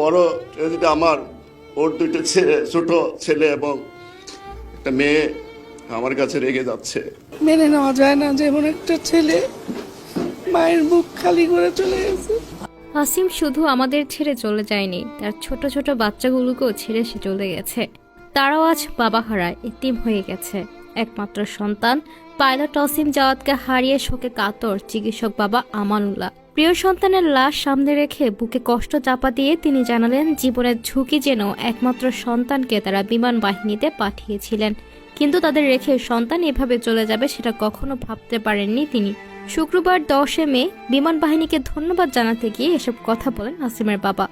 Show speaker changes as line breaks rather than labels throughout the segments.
বড় ট্রেজেডি আমার ওর দুইটা ছেলে ছোট ছেলে এবং একটা মেয়ে আমার কাছে রেগে যাচ্ছে।
মেনে নেওয়া যায় না যেমন একটা ছেলে মায়ের বুক খালি করে চলে গেছে।
হাসিম শুধু আমাদের ছেড়ে চলে যায়নি তার ছোট ছোট বাচ্চাগুলোকেও ছেড়ে সে চলে গেছে। তারাও আজ বাবা হারায় এতিম হয়ে গেছে। একমাত্র সন্তান পাইলট অসীম জাওয়াতকে হারিয়ে শোকে কাতর চিকিৎসক বাবা আমানুল্লাহ। প্রিয় সন্তানের লাশ সামনে রেখে বুকে কষ্ট চাপা দিয়ে তিনি জানালেন, জীবনের ঝুঁকি যেন একমাত্র সন্তানকে তারা বিমান বাহিনীতে পাঠিয়েছিলেন। কিন্তু তাদের রেখে সন্তান এভাবে চলে যাবে সেটা কখনো ভাবতে পারেননি তিনি। শুক্রবার দশে মে, বিমান বাহিনীকে ধন্যবাদ জানাতে গিয়ে এসব কথা বলেন আসিমের বাবা।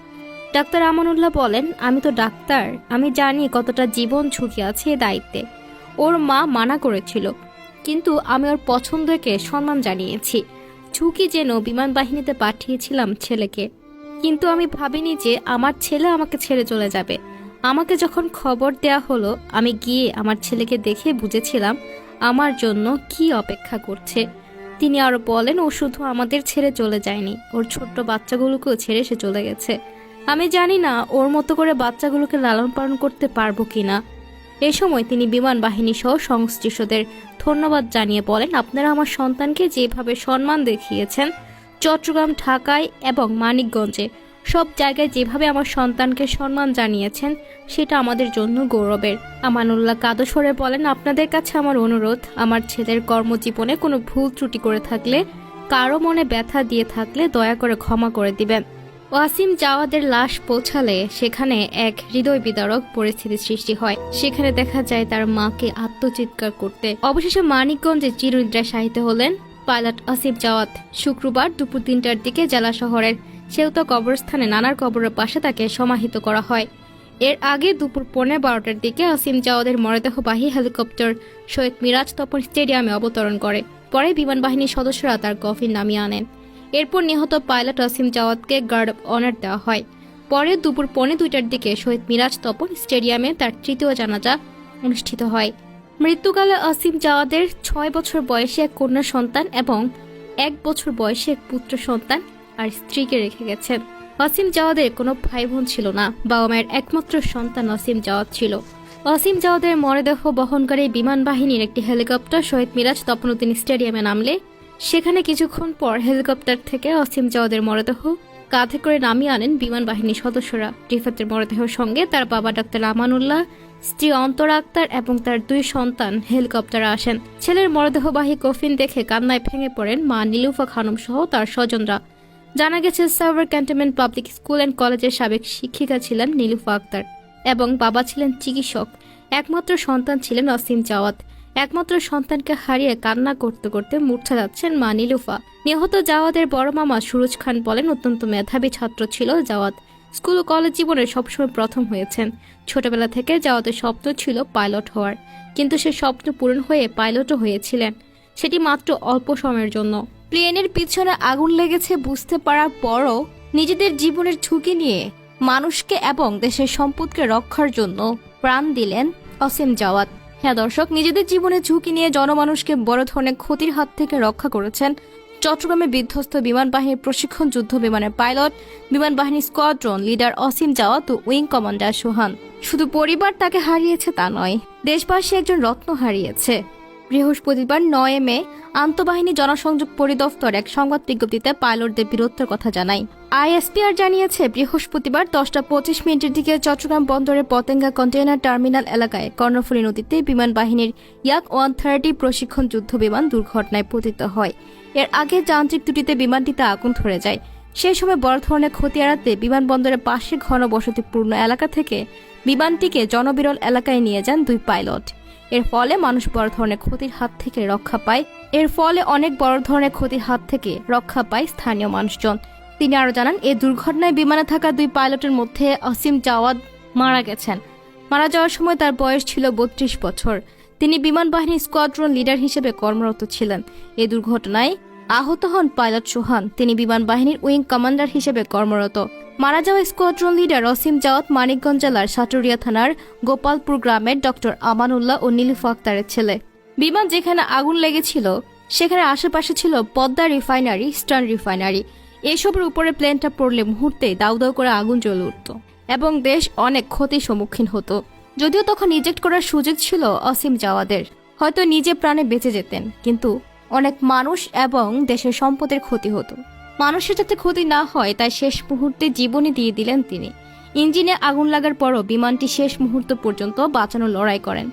ডাক্তার আমানুল্লাহ বলেন, আমি তো ডাক্তার, আমি জানি কতটা জীবন ঝুঁকি আছে এ দায়িত্বে। ওর মা মানা করেছিল, কিন্তু আমি ওর পছন্দকে সম্মান জানিয়েছি। ঝুঁকি যেন বিমান বাহিনীতে পাঠিয়েছিলাম ছেলেকে। কিন্তু আমি ভাবিনি যে আমার ছেলে আমাকে ছেড়ে চলে যাবে। আমাকে যখন খবর দেয়া হলো, আমি গিয়ে আমার ছেলেকে দেখে বুঝেছিলাম আমার জন্য কি অপেক্ষা করছে। তিনি আরও বলেন, ও শুধু আমাদের ছেড়ে চলে যায়নি, ওর ছোট্ট বাচ্চাগুলোকেও ছেড়ে সে চলে গেছে। আমি জানি না ওর মতো করে বাচ্চাগুলোকে লালন পালন করতে পারব কিনা। এ সময় তিনি বিমান বাহিনী সহ সংশ্লিষ্টদের ধন্যবাদ জানিয়ে বলেন, আপনারা আমার সন্তানকে যেভাবে সম্মান দেখিয়েছেন, চট্টগ্রাম, ঢাকায় এবং মানিকগঞ্জে, সব জায়গায় যেভাবে আমার সন্তানকে সম্মান জানিয়েছেন, সেটা আমাদের জন্য গৌরবের। আমানুল্লাহ কাদস্বরে বলেন, আপনাদের কাছে আমার অনুরোধ, আমার ছেলের কর্মজীবনে কোনো ভুল ত্রুটি করে থাকলে, কারও মনে ব্যথা দিয়ে থাকলে দয়া করে ক্ষমা করে দিবেন। ওয়াসিম জাওয়াদের লাশ পৌঁছালে সেখানে এক হৃদয় বিদারক পরিস্থিতির সৃষ্টি হয়। সেখানে দেখা যায় তার মাকে আত্মচিৎকার করতে। অবশেষে মানিকগঞ্জে চিরনিদ্রায় শায়িত হলেন পাইলট আসিফ জাওয়াত শুক্রবার দুপুর তিনটার দিকে জেলা শহরের সেউতা কবরস্থানে নানার কবরের পাশে তাকে সমাহিত করা হয়। এর আগে দুপুর পৌনে বারোটার দিকে আসিম জাওয়াদের মরদেহবাহী হেলিকপ্টার শহীদ মিরাজ তপন স্টেডিয়ামে অবতরণ করে। পরে বিমান বাহিনীর সদস্যরা তার কফিন নামিয়ে আনেন। এরপর নিহত পাইলট আসিম জাওয়াতকে গার্ড অব অনার দেওয়া হয়। পরে দুপুর পৌনে দুইটার দিকে শহীদ মিরাজ তপন স্টেডিয়ামে তার তৃতীয় জানাজা অনুষ্ঠিত হয়। মৃত্যুকালে আসিম জাওয়াদের ছয় বছর বয়সে এক কন্যা সন্তান এবং এক বছর বয়সে এক পুত্র সন্তান আর স্ত্রীকে রেখে গেছেন। ওয়াসিম জাওয়াদের কোনো ভাই বোন ছিল না, বাবা মায়ের একমাত্র সন্তান ওয়াসিম জাওয়াদ ছিল। ওয়াসিম জাওয়াদের মরদেহ বহনকারী বিমান বাহিনীর একটি হেলিকপ্টার শহীদ মিরাজ তপনুদ্দিন স্টেডিয়ামে নামলে সেখানে কিছুক্ষণ পর হেলিকপ্টার থেকে অসীম জাওয়াদের মরদেহ কাঁধে করে নামিয়ে আনেন বিমান বাহিনীর সদস্যরা। রিফাতের মরদেহের সঙ্গে তার বাবা ডাক্তার আমানুল্লাহ, স্ত্রী অন্তরা আক্তার এবং তার দুই সন্তান হেলিকপ্টারে আসেন। ছেলের মরদেহবাহী কফিন দেখে কান্নায় ভেঙে পড়েন মা নীলুফা খানম সহ তার স্বজনরা। জানা গেছে Savar cantonment public school and কলেজের সাবেক শিক্ষিকা ছিলেন নীলুফা আক্তার এবং বাবা ছিলেন চিকিৎসক। একমাত্র সন্তান ছিলেন অসীম জাওয়াত একমাত্র সন্তানকে হারিয়ে কান্না করতে করতে মূর্ছা যাচ্ছেন মা নীলুফা। নিহত জাওয়াদের বড় মামা সুরজ খান বলেন, অত্যন্ত মেধাবী ছাত্র ছিল জাওয়াত স্কুল ও কলেজ জীবনে সবসময় প্রথম হয়েছেন। ছোটবেলা থেকে জাওয়াতের স্বপ্ন ছিল পাইলট হওয়ার। কিন্তু সে স্বপ্ন পূরণ হয়ে পাইলটও হয়েছিলেন। সেটি মাত্র অল্প সময়ের জন্য। প্লেনের পিছনে আগুন লেগেছে বুঝতে পারার পরও নিজেদের জীবনের ঝুঁকি নিয়ে মানুষকে এবং দেশের সম্পদকে রক্ষার জন্য প্রাণ দিলেন অসীম জাওয়াত হ্যাঁ দর্শক, নিজেদের জীবনে ঝুঁকি নিয়ে জনমানুষকে বড় ধরনের ক্ষতির হাত থেকে রক্ষা করেছেন চট্টগ্রামে বিধ্বস্ত বিমান বাহিনীর প্রশিক্ষণ যুদ্ধ বিমানের পাইলট, বিমান বাহিনীর স্কোয়াড্রন লিডার অসীম জাওয়াত ও উইং কমান্ডার সোহান। শুধু পরিবার তাকে হারিয়েছে তা নয়, দেশবাসী একজন রত্ন হারিয়েছে। বৃহস্পতিবার নয় মে আন্তঃবাহিনী জনসংযোগ পরিদপ্তর এক সংবাদ বিজ্ঞপ্তিতে পাইলটদের বীরত্বের কথা জানায়। আইএসপিআর জানিয়েছে, বৃহস্পতিবার দশটা পঁচিশ মিনিটের দিকে চট্টগ্রাম বন্দরের পতেঙ্গা কন্টেইনার টার্মিনাল এলাকায় কর্ণফুলী নদীতে বিমান বাহিনীর ইয়াক ওয়ান থার্টি প্রশিক্ষণ যুদ্ধ বিমান দুর্ঘটনায় পতিত হয়। এর আগে যান্ত্রিক ত্রুটিতে বিমানটিতে আগুন ধরে যায়। সেই সময় বড় ধরনের ক্ষতি এড়াতে বিমানবন্দরের পাশে ঘন বসতিপূর্ণ এলাকা থেকে বিমানটিকে জনবিরল এলাকায় নিয়ে যান দুই পাইলট। এর ফলে মানুষ বড় ধরনের ক্ষতির হাত থেকে রক্ষা পায়। এর ফলে অনেক বড় ধরনের ক্ষতির হাত থেকে রক্ষা পায় স্থানীয় মানুষজন। তিনি আরও জানান এই দুর্ঘটনায় বিমানে থাকা দুই পাইলটের মধ্যে অসীম জাওয়াদ মারা গেছেন। মারা যাওয়ার সময় তার বয়স ছিল বত্রিশ বছর। তিনি বিমান বাহিনীর স্কোয়াড্রন লিডার হিসেবে কর্মরত ছিলেন। এই দুর্ঘটনায় আহত হন পাইলট সোহান। তিনি বিমান বাহিনীর উইং কমান্ডার হিসেবে কর্মরত। মারা যাওয়া স্কোয়াড্রন লিডার অসীম জাওয়াত মানিকগঞ্জ জেলার সাটুরিয়া থানার গোপালপুর গ্রামের ডক্টর আমানুল্লাহ ও নীলুফা আক্তারের ছেলে। বিমান যেখানে আগুন লেগেছিল, সেখানে আশেপাশে ছিল পদ্মা রিফাইনারি স্টার্ন রিফাইনারি। এসবের উপরে প্লেনটা পড়লে মুহূর্তে দাউ দাউ করে আগুন জ্বলে উঠত এবং দেশ অনেক ক্ষতির সম্মুখীন হতো। যদিও তখন ইজেক্ট করার সুযোগ ছিল অসীম জাওয়াদের হয়তো নিজে প্রাণে বেঁচে যেতেন, কিন্তু অনেক মানুষ এবং দেশের সম্পদের ক্ষতি হতো। মানুষের যাতে ক্ষতি না হয়, তাই শেষ মুহূর্তে জীবনই দিয়ে দিলেন তিনি। ইঞ্জিনে আগুন লাগার পরও বিমানটি শেষ মুহূর্ত পর্যন্ত বাঁচানোর লড়াই করেন।